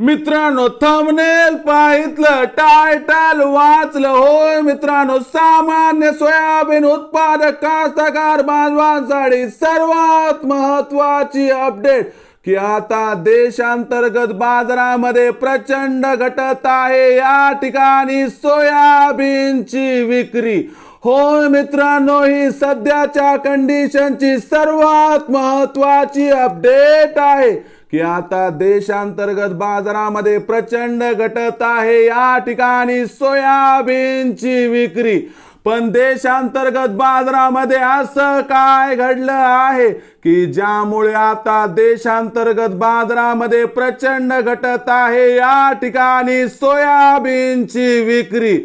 मित्रांनो thumbnail पाहितलं title वाचलं. होय मित्रांनो सामान्य सोयाबीन उत्पादक कास्तकार बांधवांसाठी सर्वात महत्वाची अपडेट की आता देशांतर्गत बाजारामध्ये प्रचंड घटत आहे. या ठिकाणी सोयाबीनची विक्री. होय मित्रांनो ही सध्याच्या कंडिशनची सर्वात महत्वाची अपडेट आहे. की आता देशांतर्गत बाजारामध्ये प्रचंड घटत आहे. या ठिकाणी सोयाबीनची विक्री. पण देशांतर्गत बाजारामध्ये असं काय घडलं आहे की ज्यामुळे आता देशांतर्गत बाजारामध्ये प्रचंड घटत आहे? या ठिकाणी सोयाबीनची विक्री.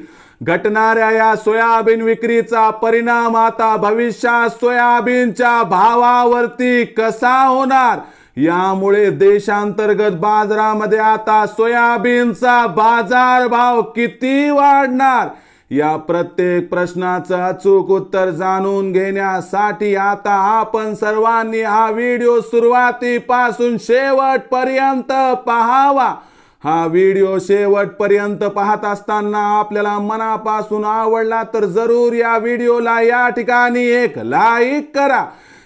घटणाऱ्या या सोयाबीन विक्रीचा परिणाम आता भविष्यात सोयाबीनच्या भावावरती कसा होणार? यामुळे देशांतर्गत बाजारामध्ये आता सोयाबीनचा बाजार भाव किती वाढणार? या प्रत्येक प्रश्नाचं अचूक उत्तर जाणून घेण्यासाठी आता आपण सर्वांनी हा व्हिडिओ सुरुवातीपासून शेवटपर्यंत पाहावा. हा व्हिडिओ शेवटपर्यंत पाहत असताना आपल्याला मनापासून आवडला तर जरूर या व्हिडिओला या ठिकाणी एक लाईक करा.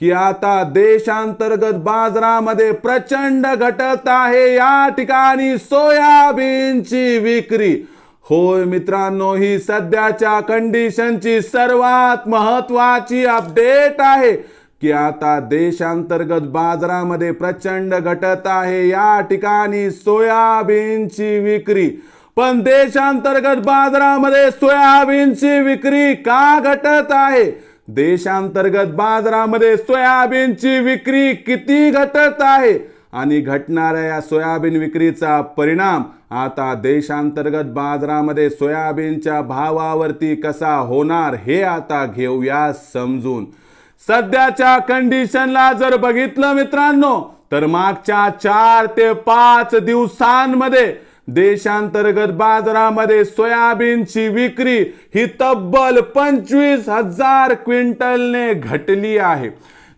की आता देशांतर्गत बाजारामध्ये प्रचंड घटत आहे. या ठिकाणी सोयाबीनची विक्री. होय मित्रांनो ही सध्याच्या कंडिशनची सर्वात महत्वाची अपडेट आहे. की आता देशांतर्गत बाजारामध्ये प्रचंड घटत आहे. या ठिकाणी सोयाबीनची विक्री. पण देशांतर्गत बाजारामध्ये सोयाबीनची विक्री का घटत आहे? देशांतर्गत बाजारामध्ये सोयाबीनची विक्री किती घटत आहे? आणि घटणाऱ्या या सोयाबीन विक्रीचा परिणाम आता देशांतर्गत बाजारामध्ये सोयाबीनच्या भावावरती कसा होणार हे आता घेऊया समजून. सध्याच्या कंडिशनला जर बघितलं मित्रांनो तर मागच्या चार ते पाच दिवसांमध्ये देशांतर्गत बाजारामध्ये सोयाबीनची विक्री ही तब्बल पंचवीस हजार क्विंटलने घटली आहे.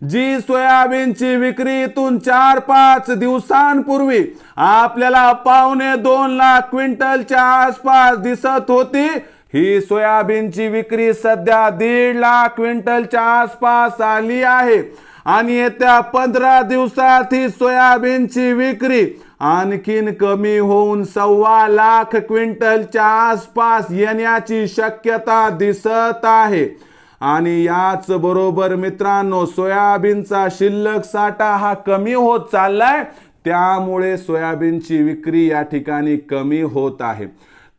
जी सोयाबीनची विक्री इथून चार पाच दिवसांपूर्वी आपल्याला पावणे दोन लाख क्विंटलच्या आसपास दिसत होती ही सोयाबीनची विक्री सध्या दीड लाख क्विंटलच्या आसपास आली आहे. आणि येत्या पंधरा दिवसात ही सोयाबीनची विक्री आणखीन कमी होऊन सव्वा लाख क्विंटलच्या आसपास येण्याची शक्यता दिसत आहे. आणि याच बरोबर मित्रांनो सोयाबीनचा शिल्लक साठा हा कमी होत चाललाय. त्यामुळे सोयाबीनची विक्री या ठिकाणी कमी होत आहे.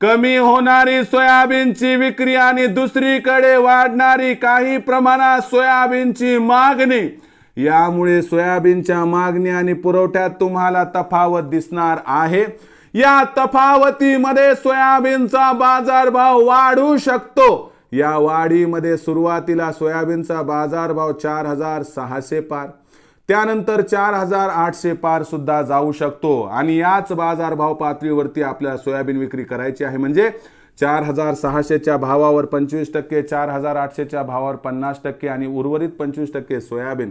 कमी होणारी सोयाबीनची विक्री आणि दुसरीकडे वाढणारी काही प्रमाणात सोयाबीनची मागणी यामुळे सोयाबीनच्या मागणी आणि पुरवठ्यात तुम्हाला तफावत दिसणार आहे. या तफावतीमध्ये सोयाबीनचा बाजारभाव वाढू शकतो. या वाढीमध्ये सुरुवातीला सोयाबीनचा बाजारभाव चार हजार सहाशे पार. त्यानंतर चार हजार आठशे पार सुद्धा जाऊ शकतो. आणि याच बाजारभाव पातळीवरती आपल्याला सोयाबीन विक्री करायची आहे. म्हणजे चार हजार सहाशेच्या भावावर पंचवीस टक्के चार हजार आठशेच्या भावावर पन्नास टक्के आणि उर्वरित पंचवीस टक्के सोयाबीन.